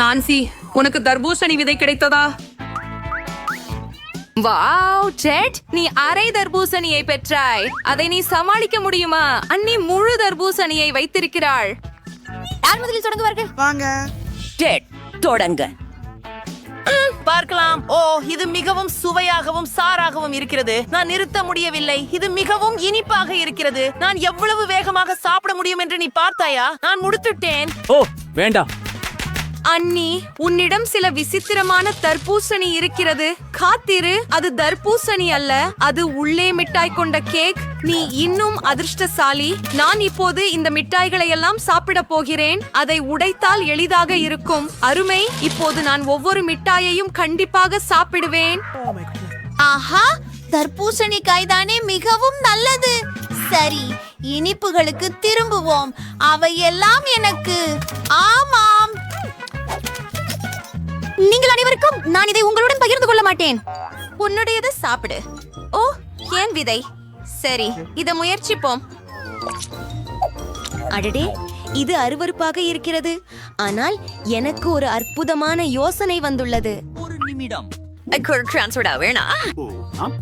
Nancy உனக்கு தர்பூசணி விதை கிடைத்ததா? வாவ் டெட் நீ அரை தர்பூசணியை பெற்றாய். அதை நீ சமாளிக்க முடியுமா? அண்ணி முழு தர்பூசணியை வைத்திருக்கிறாள். யார் முதலில் தொடங்குவார்கள் வாங்க. டெட் தொடங்க. பார்க்கலாம். ஓ இது மிகவும் சுவையாகவும் சாராகவும் இருக்கிறது. நான் நிறுத்த முடியவில்லை. இது மிகவும் இனிப்பாக இருக்கிறது. நான் எவ்வளவு வேகமாக சாப்பிட முடியும் என்று நீ பார்த்தாயா? நான் முடித்துட்டேன். ஓ வேண்டாம். அண்ணி உன்னிடம் சில விசித்திரமான தர்பூசணி இருக்கிறது. காத்திரு அது தர்பூசணி அல்ல அது உள்ளே மிட்டாய் கொண்ட கேக். நீ இன்னும் அதிர்ஷ்டசாலி. நான் இப்போது இந்த மிட்டாய்களை எல்லாம் சாப்பிட போகிறேன். அதை உடைத்தால் எளிதாக இருக்கும். அருமை இப்போது நான் ஒவ்வொரு மிட்டாயையும் கண்டிப்பாக சாப்பிடுவேன். ஆஹா தர்பூசணி தானே மிகவும் நல்லது. சரி இனிப்புகளுக்கு திரும்புவோம். அவையெல்லாம் எனக்கு. ஆமாம் நீங்கள் அனைவருக்கும் நான் இதை உங்களுடன் பகிர்ந்து கொள்ள மாட்டேன். உன்னுடையது சாப்பிடு. ஓ ஏன் விதை? சரி இத முயற்சிப்போம். அடடே இது அருவருப்பாக இருக்கிறது. ஆனால் எனக்கு ஒரு அற்புதமான யோசனை வந்துள்ளது. ஒரு நிமிடம்.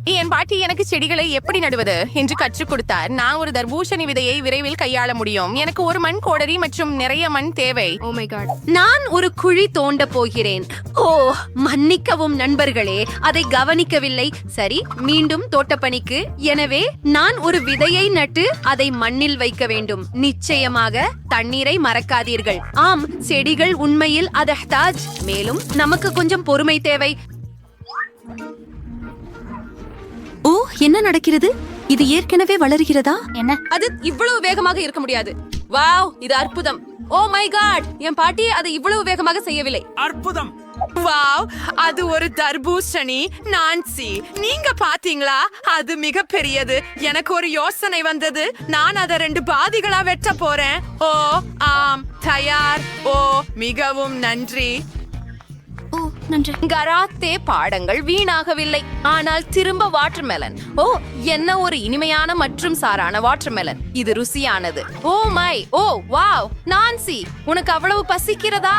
என் பாட்டி எனக்கு செடிகளை எப்படி நடுவது என்று கற்றுக் கொடுத்தார். நான் ஒரு தர்பூசணி விதையை விரைவில் கையாள முடியும். எனக்கு ஒரு மண் கோடரி மற்றும் நிறைய மண் தேவை. நான் ஒரு குழி தோண்ட போகிறேன். ஓ மன்னிக்கவும் நண்பர்களே அதை கவனிக்கவில்லை. சரி மீண்டும் தோட்டப்பணிக்கு. எனவே நான் ஒரு விதையை நட்டு அதை மண்ணில் வைக்க வேண்டும். நிச்சயமாக தண்ணீரை மறக்காதீர்கள். ஆம் செடிகள் உண்மையில் அதஹ்தாஜ் மேலும் நமக்கு கொஞ்சம் பொறுமை தேவை. ஓ என்ன நடக்கிறது? இது ஏற்கனவே வளர்கிறதா? என்ன? அது இவ்வளவு வேகமாக இருக்க முடியாது. வாவ் இது அற்புதம். ஓ மை காட் என் பாட்டி அதை இவ்வளவு வேகமாக செய்யவில்லை. அற்புதம். வாவ் அது ஒரு தர்பூசணி நான்சி. நீங்க பாத்தீங்களா? அது மிக பெரியது. எனக்கு ஒரு யோசனை வந்தது. நான் அதை ரெண்டு பாதிகளா வெட்ட போறேன். ஓ ஆம் தயார். ஓ மிகவும் நன்றி. நன்றி. கராத்தே பாடங்கள் வீணாகவில்லை. ஆனால் திரும்ப வாட்டர்மெலன். ஓ என்ன ஒரு இனிமையான மற்றும் சாரான வாட்டர்மெலன். இது ருசியானது. Oh my. Oh wow. Nancy உனக்கு அவ்வளவு பசிக்கிறதா?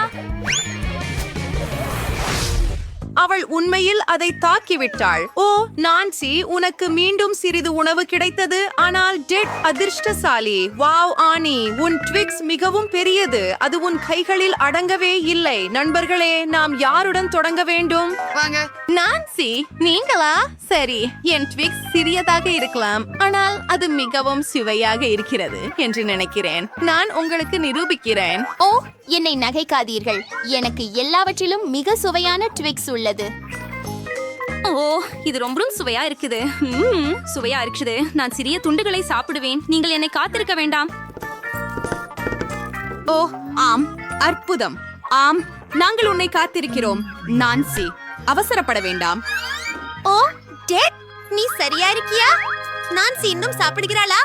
அவள் உண்மையில் அதை தாக்கிவிட்டாள். ஓ நான்சி உனக்கு மீண்டும் சிறிது உணவு கிடைத்தது. ஆனால் டெட் அதிர்ஷ்டசாலி. வாவ் ஆனி உன் ட்விக்ஸ் மிகவும் பெரியது. அது உன் கைகளில் அடங்கவே இல்லை. நண்பர்களே நாம் யாருடன் தொடங்க வேண்டும்? வாங்க. நான்சி நீங்களா? சரி என் ட்விக்ஸ் சிறியதாக இருக்கலாம். ஆனால் அது மிகவும் சுவையாக இருக்கிறது என்று நினைக்கிறேன். நான் உங்களுக்கு நிரூபிக்கிறேன். ஓ என்னை நகைக்காதீர்கள். எனக்கு எல்லாவற்றிலும் மிக சுவையான ட்விக்ஸ் உள்ளது. ஓ இது ரொம்பவும் சுவையா இருக்குது. சுவையா இருக்குது. நான் சிறிய துண்டுகளை சாப்பிடுவேன். நீங்கள் என்னை காத்திருக்க வேண்டாம். ஓ ஆம். அற்புதம். ஆம் நாங்கள் உன்னை காத்திருக்கிறோம். நான்சி அவசரப்பட வேண்டாம். ஓ டேட் நீ சரியா இருக்கியா? நான்சி இன்னும் சாப்பிடுகிறாளா?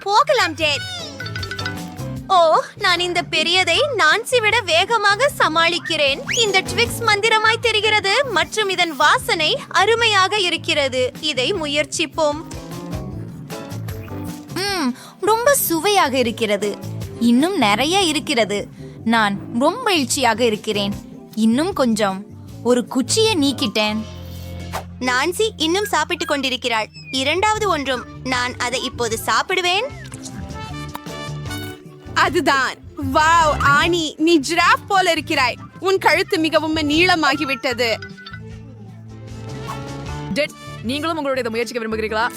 போகலாம் டேட். ஓ நான் இந்த பெரியதை நான்சி விட வேகமாக சமாளிக்கிறேன். இந்த ட்விக்ஸ் மந்திரமாய் தெரிகிறது மற்றும் இதன் வாசனை அருமையாக இருக்கிறது. இதை முயற்சிப்போம். ம் ரொம்ப சுவையாக இருக்கிறது. இன்னும் நிறைய இருக்கிறது. நான் ரொம்ப மகிழ்ச்சியாக இருக்கிறேன். இன்னும் கொஞ்சம். ஒரு குச்சியை நீக்கிட்டேன். நான்சி இன்னும் சாப்பிட்டுக் கொண்டிருக்கிறாள். இரண்டாவது ஒன்றும். நான் அதை இப்போது சாப்பிடுவேன். அதுதான். வாவ் ஆனி நீ ஜிராஃப் போல இருக்கிறாய். உன் கழுத்து மிகவும் நீளமாகிவிட்டது. டெட் நீங்களும் உங்களுடைய முயற்சிக்க விரும்புகிறீர்களா?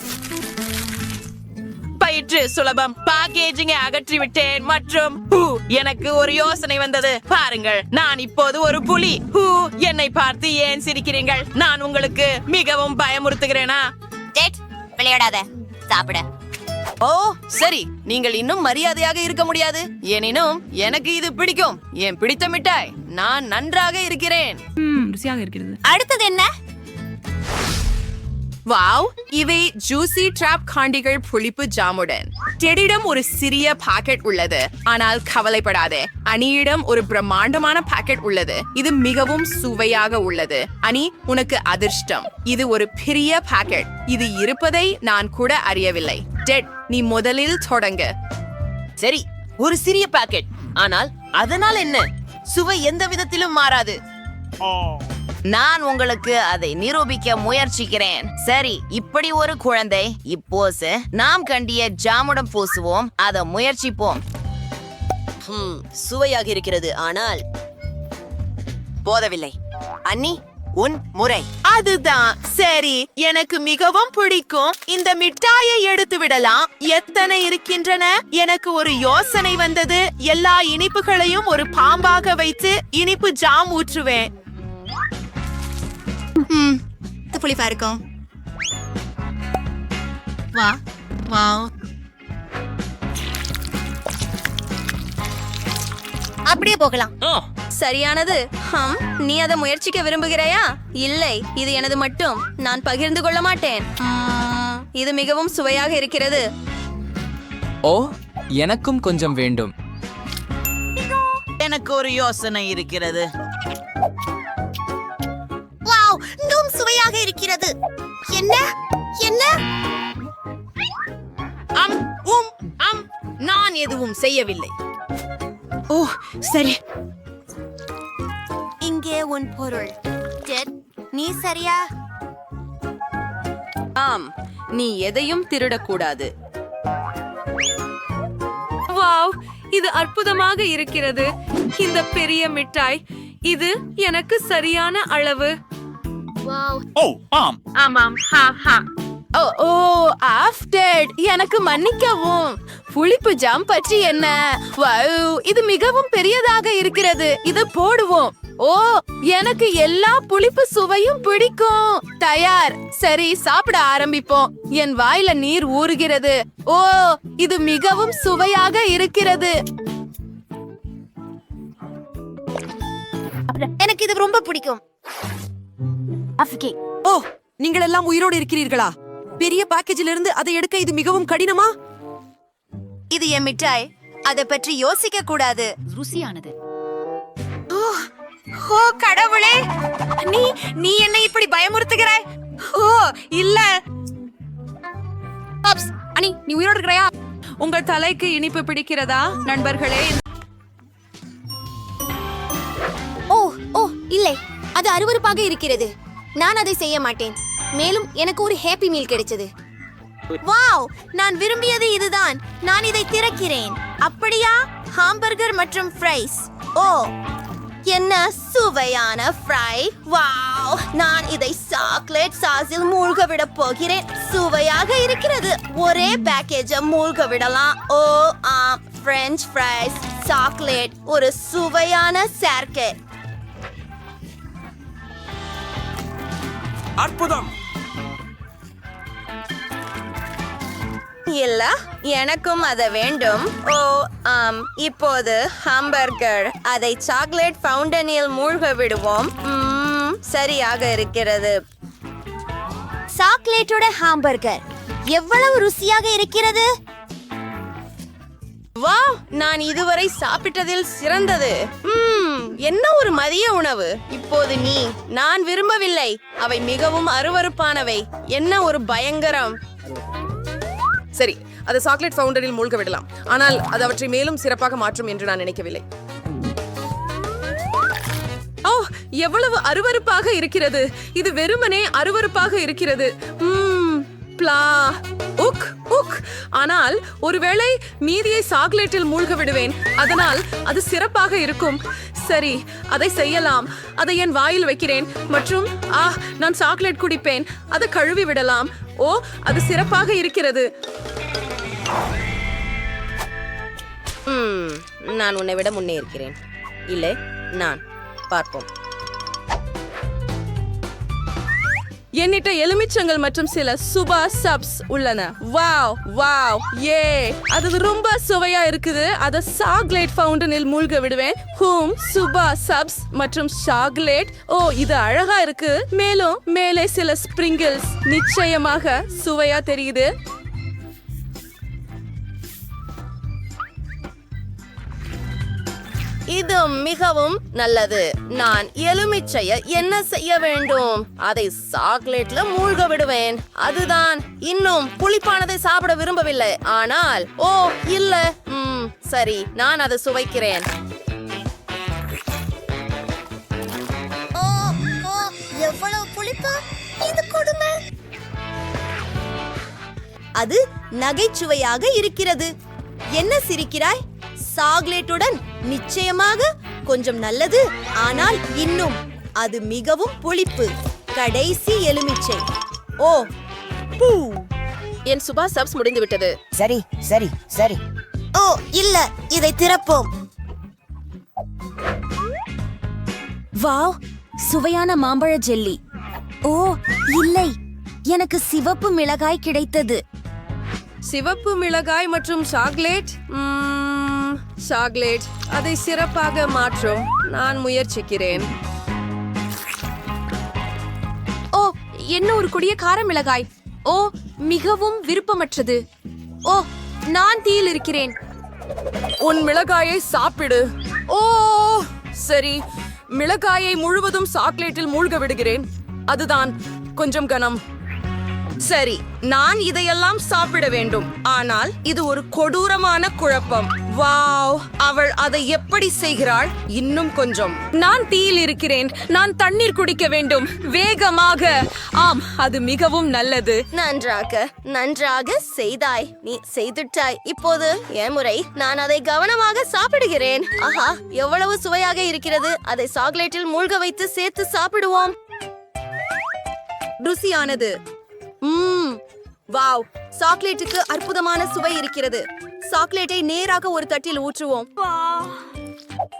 பயிற்று சுலபம் பேக்கேஜிங்கை அகற்றி விட்டேன் மற்றும் ஹூ, எனக்கு ஒரு யோசனை வந்தது. பாருங்கள் நான் இப்போது ஒரு புலி. ஹூ என்னை பார்த்து ஏன் சிரிக்கிறீர்கள்? நான் உங்களுக்கு மிகவும் பயமுறுத்துகிறேனா? டேட் விளையாடாத. சாப்பிட. ஓ சரி. நீங்கள் இன்னும் மரியாதையாக இருக்க முடியாது. எனினும் எனக்கு இது பிடிக்கும். என் பிடித்த மிட்டாய். நான் நன்றாக இருக்கிறேன். ருசியாக இருக்கிறது. அடுத்தது என்ன? வாவ் இவை ஜூசி ட்ராப் காண்டிகள் புளிப்பு ஜாமுடன். டெடிடம் ஒரு சிறிய பாக்கெட் உள்ளது ஆனால் கவலைப்படாதே. அணியிடம் ஒரு பிரம்மாண்டமான பாக்கெட் உள்ளது இது மிகவும் சுவையாக உள்ளது. அனி உனக்கு அதிர்ஷ்டம். இது ஒரு பெரிய பாக்கெட் இது இருப்பதை நான் கூட அறியவில்லை. டெட் நீ முதலில் தொடங்க. சரி ஒரு சிறிய பாக்கெட் ஆனால் அதனால் என்ன? சுவை எந்த விதத்திலும் மாறாது. நான் உங்களுக்கு அதை நிரூபிக்க முயற்சிக்கிறேன். சரி இப்படி ஒரு குழந்தை இப்போசு நாம் கண்டிய ஜாமுடன் பூசுவோம் அதை முயற்சிப்போம். ஹம், சுவையாக இருக்கிறது ஆனால் போதவில்லை. அண்ணி உன் முறை. அதுதான். சரி எனக்கு மிகவும் பிடிக்கும். இந்த மிட்டாயை எடுத்து விடலாம். எத்தனை இருக்கின்றன? எனக்கு ஒரு யோசனை வந்தது. எல்லா இனிப்புகளையும் ஒரு பாம்பாக வைத்து இனிப்பு ஜாம் ஊற்றுவேன். இது புளிப்பா இருக்கும் வா வா. அப்படியே போகலாம். சரியானது. ஹம் நீ அதை முயற்சிக்க விரும்புகிறாயா? இல்லை இது எனது மட்டும். நான் பகிர்ந்து கொள்ள மாட்டேன். உம், இது மிகவும் சுவையாக இருக்கிறது. ஓ எனக்கும் கொஞ்சம் வேண்டும். எனக்கு ஒரு யோசனை இருக்கிறது. சுவையாக இருக்கிறது. என்ன? என்ன? அம் உம் அம். நான் எதுவும் செய்யவில்லை. ஓ சரி. இங்கே உன் பொருள். டெட் நீ சரியா? ஆம் நீ எதையும் திருடக்கூடாது. வாவ் இது அற்புதமாக இருக்கிறது. இந்த பெரிய மிட்டாய் இது எனக்கு சரியான அளவு. ஓ ஆம் ஆமாம் ஹா ஹா. ஓ ஓ ஆஃப்டர் எனக்கு மன்னிக்கவும். புளிப்பு ஜாம் பற்றி என்ன? வவ், இது மிகவும் பெரியதாக இருக்கிறது. இது போடுவோம். ஓ எனக்கு எல்லா புளிப்பு சுவையும் பிடிக்கும். தயார். சரி சாப்பிட ஆரம்பிப்போம். என் வாயில நீர் ஊறுகிறது. ஓ இது மிகவும் சுவையாக இருக்கிறது. எனக்கு இது ரொம்ப பிடிக்கும். ஓ நீங்கள் எல்லாம் உயிரோடு இருக்கிறீர்களா? பெரிய பேக்கேஜில் இருந்து அதை எடுக்க இது மிகவும் கடினமா? இது என் மிட்டாய். அதை பற்றி யோசிக்க கூடாது. ருசியானது. ஓ கடவுளே! நீ நீ என்னை இப்படி பயமுறுத்துகிறாய்? ஓ இல்ல. அப்ஸ், அனி நீ உயிரோடு இருக்கிறாயா? உங்கள் தலைக்கு இனிப்பு பிடிக்கிறதா நண்பர்களே? ஓ ஓ இல்லை. அது அருவருப்பாக இருக்கிறது. நான் அதை செய்ய மாட்டேன். மேலும் எனக்கு ஒரு ஹேப்பி மீல் கிடைச்சது. வாவ் நான் விரும்பியது இதுதான். நான் இதை திறக்கிறேன். அப்படியா? ஹாம்பர்கர் மற்றும் ஃப்ரைஸ் ஓ என்ன சுவையான ஃப்ரை வாவ் நான் இதை சாக்லேட் சாஸில் மூழ்க விட போகிறேன். சுவையாக இருக்கிறது. ஒரே பேக்கேஜ மூழ்க விடலாம் ஓ ஆம் பிரெஞ்ச் ஃப்ரைஸ் சாக்லேட் ஒரு சுவையான சேர்க்கை. அற்புதம். இல்ல எனக்கும் அது வேண்டும். ஓ ஆம் இப்போது ஹாம்பர்கர். அதை சாக்லேட் ஃபவுண்டனில் மூழ்க விடுவோம். ம்ம், சரியாக இருக்கிறது. சாக்லேட்டோட ஹாம்பர்கர். எவ்வளவு ருசியாக இருக்கிறது? வா நான் இதுவரை சாப்பிட்டதில் சிறந்தது. என்ன ஒரு மதிய உணவு? இப்போது நீ நான் விரும்பவில்லை. அவை மிகவும் அருவருப்பானவை. என்ன ஒரு பயங்கரம். சரி அதை சாக்லேட் ஃபவுண்டரில் மூழ்க விடலாம். ஆனால் அது அவற்றை மேலும் சிறப்பாக மாற்றும் என்று நான் நினைக்கவில்லை. ஓ எவ்வளவு அருவருப்பாக இருக்கிறது. இது வெறுமனே அருவருப்பாக இருக்கிறது. ம்ம், பிளா உக் உக். ஆனால் ஒருவேளை மீதியை சாக்லேட்டில் மூழ்க விடுவேன். அதனால் அது சிறப்பாக இருக்கும். சரி அதை செய்யலாம். அதை என் வாயில் வைக்கிறேன். மற்றும் ஆ நான் சாக்லேட் குடிப்பேன். அதை கழுவி விடலாம். ஓ அது சிறப்பாக இருக்கிறது. நான் உன்னை விட முன்னே இருக்கிறேன். இல்லை நான். பார்ப்போம். என்னிட்ட எலுமிச்சங்கள் மற்றும் சில சுபா சப்ஸ் உள்ளன. வாவ் வாவ் ஏ அது ரொம்ப சுவையா இருக்குது. அத சாக்லேட் ஃபவுண்டனில் மூழ்க விடுவேன். ஹூம் சுபா சப்ஸ் மற்றும் சாக்லேட் ஓ இது அழகா இருக்கு. மேலும் மேலே சில ஸ்ப்ரிங்கிள்ஸ் நிச்சயமாக சுவையா தெரியுது. இது மிகவும் நல்லது. நான் எலுமிச்சைய என்ன செய்ய வேண்டும்? அதை சாக்லேட்ல மூழ்க விடுவேன். அதுதான். இன்னும் புளிப்பானதை சாப்பிட விரும்பவில்லை. ஆனால் ஓ இல்ல. உம் சரி நான் அதை சுவைக்கிறேன். எவ்வளவு புளிப்பா? இது அது நகைச்சுவையாக இருக்கிறது. என்ன சிரிக்கிறாய்? சாக்லேட்டுடன் நிச்சயமாக கொஞ்சம் நல்லது ஆனால் இன்னும். அது மிகவும் புளிப்பு. கடைசி எலுமிச்சை. ஓ. பூ. என் சுபா சப்ஸ் முடிந்து விட்டது சரி சரி சரி. ஓ இல்ல. இதை திறப்போம். வாவ். சுவையான மாம்பழ ஜெல்லி. ஓ இல்லை. எனக்கு சிவப்பு மிளகாய் கிடைத்தது. சிவப்பு மிளகாய் மற்றும் சாக்லேட் சாக்லேட் அதை சிறப்பாக மாற்றும். நான் முயற்சிக்கிறேன். ஓ என்ன ஒரு கொடிய கார மிளகாய்? ஓ மிகவும் விருப்பமற்றது. ஓ நான் தீயில் இருக்கிறேன். உன் மிளகாயை சாப்பிடு. ஓ சரி மிளகாயை முழுவதும் சாக்லேட்டில் மூழ்க விடுகிறேன். அதுதான் கொஞ்சம் கனம். சரி நான் இதையெல்லாம் சாப்பிட வேண்டும். ஆனால் இது ஒரு கொடூரமான குழப்பம். வாவ் அவள் அதை எப்படி செய்கிறாள்? இன்னும் கொஞ்சம். நான் தீயில் இருக்கிறேன். நான் தண்ணீர் குடிக்க வேண்டும். வேகமாக. ஆம் அது மிகவும் நல்லது. நன்றாக நன்றாக செய்தாய். நீ செய்துட்டாய். இப்போது என் முறை. நான் அதை கவனமாக சாப்பிடுகிறேன். ஆஹா எவ்வளவு சுவையாக இருக்கிறது. அதை சாக்லேட்டில் மூழ்க வைத்து சேர்த்து சாப்பிடுவோம். ருசியானது. வாவ். சாக்லேட்டுக்கு அற்புதமான சுவை இருக்கிறது. சாக்லேட்டை நேராக ஒரு தட்டில் ஊற்றுவோம்.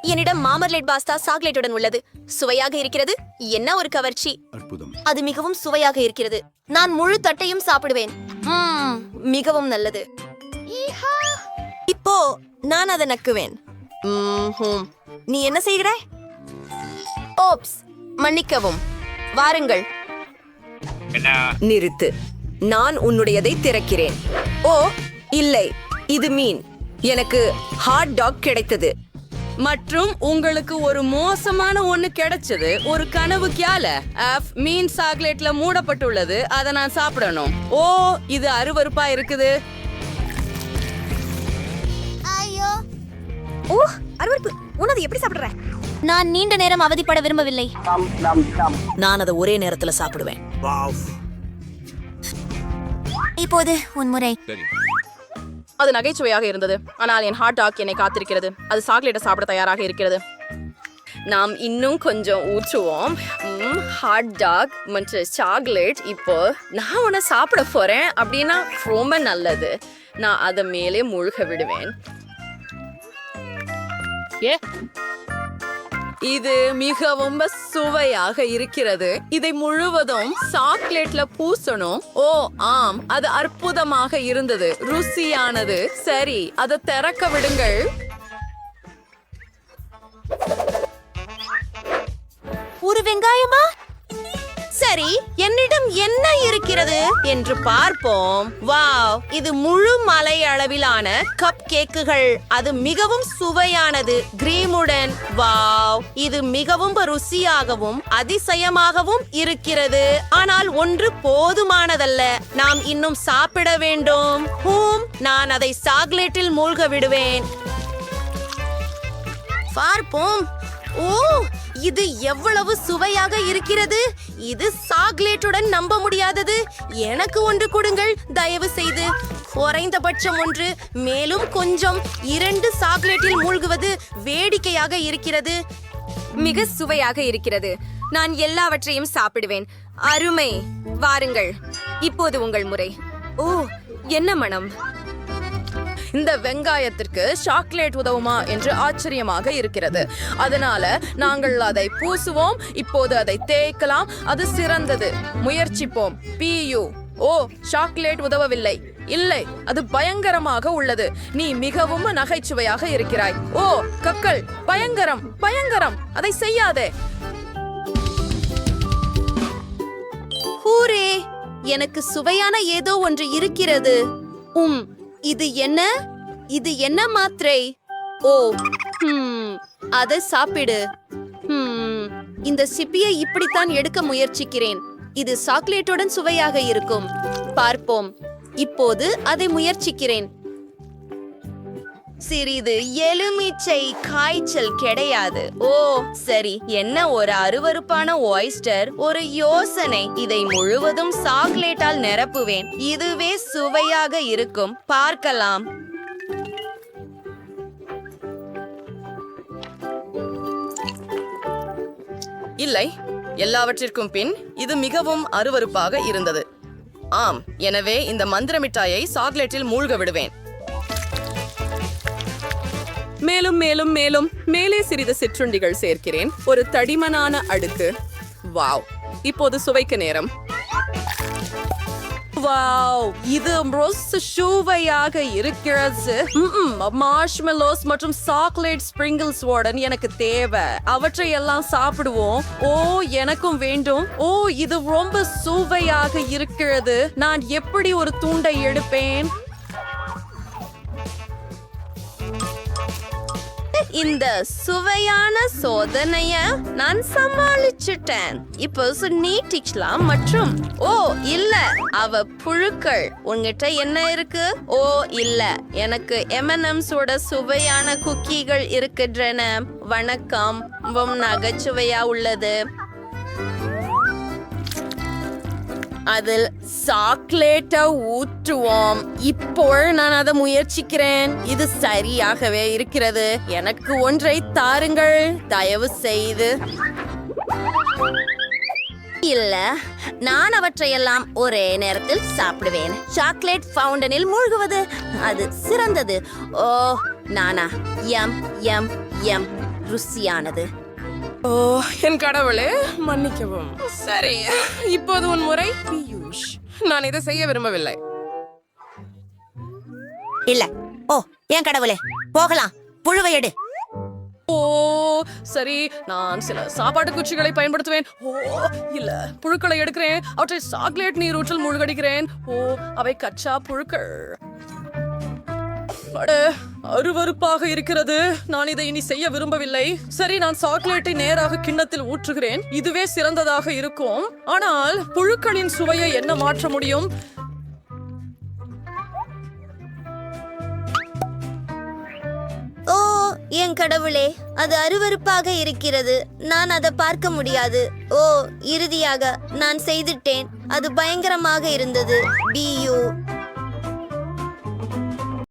என்னிடம் மாமர்லேட் பாஸ்தா சாக்லேட்டுடன் உள்ளது. சுவையாக இருக்கிறது. என்ன ஒரு கவர்ச்சி. அது மிகவும் சுவையாக இருக்கிறது. நான் முழு தட்டையும் சாப்பிடுவேன். மிகவும் நல்லது. இப்போ நான் அதை நக்குவேன். நீ என்ன செய்கிறாய்? ஓப்ஸ். மன்னிக்கவும். வாருங்கள். நிறுத்து. நான் உன்னுடையதை திறக்கிறேன். ஓ இல்லை. இது மீன். எனக்கு ஹாட் டாக் கிடைத்தது. மற்றும் உங்களுக்கு ஒரு மோசமான ஒண்ணு கிடைச்சது. ஒரு கனவு கியால ஆஃப் மீன் சாக்லேட்ல மூடப்பட்டுள்ளது. அதை நான் சாப்பிடணும். ஓ இது அருவருப்பா இருக்குது. ஓ அருவருப்பு. உனது எப்படி சாப்பிடுற? நான் நீண்ட நேரம் அவதிப்பட விரும்பவில்லை. நான் அதை ஒரே நேரத்துல சாப்பிடுவேன். இப்போது உன் முறை. அது நகைச்சுவையாக இருந்தது. ஆனால் என் ஹாட் டாக் என்னை காத்திருக்கிறது. அது சாக்லேட்டை சாப்பிட தயாராக இருக்கிறது. நாம் இன்னும் கொஞ்சம் ஊற்றுவோம். ஹாட் டாக் மற்றும் சாக்லேட் இப்போ நான் உன்னை சாப்பிட போறேன் அப்படின்னா ரொம்ப நல்லது. நான் அதை மேலே முழுக விடுவேன். ஏ இது மிகவும் சுவையாக இருக்கிறது. இதை முழுவதும் சாக்லேட்ல பூசணும். ஓ ஆம். அது அற்புதமாக இருந்தது. ருசியானது. சரி அதை திறக்க விடுங்கள். ஒரு வெங்காயமா? சரி என்னிடம் என்ன இருக்கிறது? என்று பார்ப்போம். வாவ் இது முழு மலை அளவிலான கப் கேக்குகள் அது மிகவும் சுவையானது. கிரீமுடன். வாவ் இது மிகவும் ருசியாகவும் அதிசயமாகவும் இருக்கிறது. ஆனால் ஒன்று போதுமானதல்ல. நாம் இன்னும் சாப்பிட வேண்டும். ஹூம் நான் அதை சாக்லேட்டில் மூழ்க விடுவேன். பார்ப்போம். ஓ இது எவ்வளவு சுவையாக இருக்கிறது? இது சாக்லேட்டுடன் நம்ப முடியாதது. எனக்கு ஒன்று கொடுங்கள் தயவு செய்து. குறைந்தபட்சம் ஒன்று மேலும் கொஞ்சம். இரண்டு சாக்லேட்டில் மூழ்குவது வேடிக்கையாக இருக்கிறது. மிக சுவையாக இருக்கிறது. நான் எல்லாவற்றையும் சாப்பிடுவேன். அருமை. வாருங்கள். இப்போது உங்கள் முறை. ஓ என்ன மனம்? இந்த வெங்காயத்திற்கு சாக்லேட் உதவுமா என்று ஆச்சரியமாக இருக்கிறது. அதனால நாங்கள் அதை பூசுவோம் இப்போது அதை தேய்க்கலாம். அது சிறந்தது. முயற்சிப்போம். பியு ஓ சாக்லேட் உதவவில்லை. இல்லை அது பயங்கரமாக உள்ளது. நீ மிகவும் நகைச்சுவையாக இருக்கிறாய். ஓ கக்கள் பயங்கரம் பயங்கரம். அதை செய்யாதே. ஹூரே எனக்கு சுவையான ஏதோ ஒன்று இருக்கிறது. உம் இது என்ன? இது என்ன மாத்திரை? ஓ ஹம் அதை சாப்பிடு. ஹம் இந்த சிப்பியை இப்படித்தான் எடுக்க முயற்சிக்கிறேன். இது சாக்லேட்டுடன் சுவையாக இருக்கும். பார்ப்போம். இப்போது அதை முயற்சிக்கிறேன். சிறிது எலுமிச்சை காய்ச்சல் கிடையாது. ஓ சரி. என்ன ஒரு அருவருப்பான ஒய்ஸ்டர் ஒரு யோசனை. இதை முழுவதும் சாக்லேட்டால் நிரப்புவேன். இதுவே சுவையாக இருக்கும். பார்க்கலாம். இல்லை. எல்லாவற்றிற்கும் பின் இது மிகவும் அருவருப்பாக இருந்தது. ஆம் எனவே இந்த மந்திர மிட்டாயை சாக்லேட்டில் மூழ்க விடுவேன். மேலும் மேலும் மேலும் மேலே சிறிது சிற்றுண்டிகள் சேர்க்கிறேன். ஒரு தடிமனான அடுக்கு. வாவ். இப்போது சுவைக்க நேரம். வாவ். இது சுவையாக இருக்கிறது. மார்ஷ்மெலோஸ் மற்றும் சாக்லேட் ஸ்பிரிங்கிள்ஸ் உடன் எனக்கு தேவை. அவற்றை எல்லாம் சாப்பிடுவோம். ஓ எனக்கும் வேண்டும். ஓ இது ரொம்ப சுவையாக இருக்கிறது. நான் எப்படி ஒரு தூண்டை எடுப்பேன்? இந்த சுவையான சோதனைய நான் சமாளிச்சுட்டேன். இப்போ சு- நீட்டிக்கலாம் மற்றும் ஓ இல்ல அவ புழுக்கள். உன்கிட்ட என்ன இருக்கு? ஓ இல்ல. எனக்கு M&M's சுவையான குக்கீகள் இருக்கின்றன. வணக்கம். ரொம்ப நகைச்சுவையா உள்ளது. அதில் சாக்லேட்டை ஊற்றுவோம். இப்போ நான் அதை முயற்சிக்கிறேன். இது சரியாகவே இருக்கிறது. எனக்கு ஒன்றை தாருங்கள். தயவு செய்து இல்ல நான் அவற்றையெல்லாம் ஒரே நேரத்தில் சாப்பிடுவேன். சாக்லேட் ஃபவுண்டனில் மூழ்குவது அது சிறந்தது. ஓ நானா? எம் எம் எம். ருசியானது. ஓ என் கடவுளே மன்னிக்கவும். சரி இப்போது உன் முறை. பியூஷ் நான் இதை செய்ய விரும்பவில்லை. இல்ல ஓ என் கடவுளே போகலாம் புழுவை எடு. ஓ சரி நான் சில சாப்பாட்டு குச்சிகளை பயன்படுத்துவேன். ஓ இல்ல புழுக்களை எடுக்கிறேன். அவற்றை சாக்லேட் நீரூற்றில் மூழ்கடிக்கிறேன். ஓ அவை கச்சா புழுக்கள். அருவறுப்பாக அருவருப்பாக இருக்கிறது. நான் இதை இனி செய்ய விரும்பவில்லை. சரி நான் சாக்லேட்டை நேராக கிண்ணத்தில் ஊற்றுகிறேன். இதுவே சிறந்ததாக இருக்கும். ஆனால் புழுக்களின் சுவையை என்ன மாற்ற முடியும்? ஓ என் கடவுளே அது அருவருப்பாக இருக்கிறது. நான் அதை பார்க்க முடியாது. ஓ இறுதியாக நான் செய்துட்டேன். அது பயங்கரமாக இருந்தது. டியூ